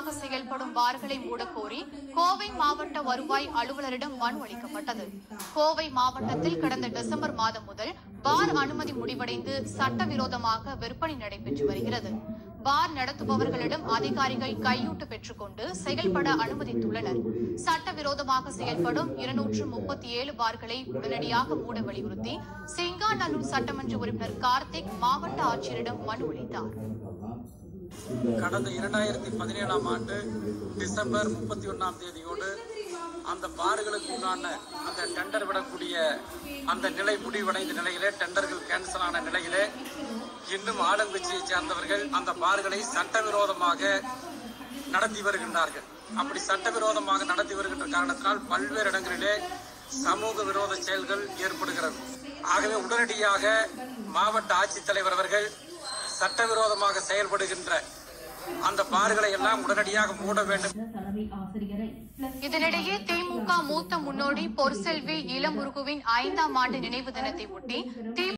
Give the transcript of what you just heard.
சட்டவிரோதமாக செயல்படும் பார்களை மூடக்கோரி கோவை மாவட்ட வருவாய் அலுவலரிடம் மனு அளிக்கப்பட்டது. கோவை மாவட்டத்தில் கடந்த டிசம்பர் மாதம் முதல் பார் அனுமதி முடிவடைந்து சட்டவிரோதமாக விற்பனை நடைபெற்று வருகிறது. பார் நடத்துபவர்களிடம் அதிகாரிகள் கையூட்டு பெற்றுக்கொண்டு செயல்பட அனுமதித்துள்ளனர். சட்டவிரோதமாக செயல்படும் இருநூற்று முப்பத்தி ஏழு பார்களை உடனடியாக மூட வலியுறுத்தி சிங்காநல்லூர் சட்டமன்ற உறுப்பினர் கார்த்திக் மாவட்ட ஆட்சியரிடம் மனு அளித்தார். கடந்த இரண்டாயிரத்தி பதினேழாம் ஆண்டு டிசம்பர் முப்பத்தி ஒன்னாம் தேதியோடு அந்த பார்களுக்கு உண்டான அந்த டெண்டர் விடக்கூடிய அந்த நிலை முடிவடைந்த நிலையிலே டெண்டர்கள் கேன்சல் ஆன நிலையிலே இன்னும் ஆளுங்கட்சியை சேர்ந்தவர்கள் அந்த பார்களை சட்டவிரோதமாக நடத்தி வருகின்றார்கள். அப்படி சட்டவிரோதமாக நடத்தி வருகின்ற காரணத்தினால் பல்வேறு இடங்களிலே சமூக விரோத செயல்கள் ஏற்படுகிறது. ஆகவே உடனடியாக மாவட்ட ஆட்சித்தலைவர் அவர்கள் சட்டவிரோதமாக செயல்படுகின்ற அந்த பார்களை எல்லாம் உடனடியாக மூட வேண்டும். இதனிடையே திமுக மூத்த முன்னோடி பொற்செல்வி இளமுருகுவின் ஐந்தாம் ஆண்டு நினைவு தினத்தை ஒட்டி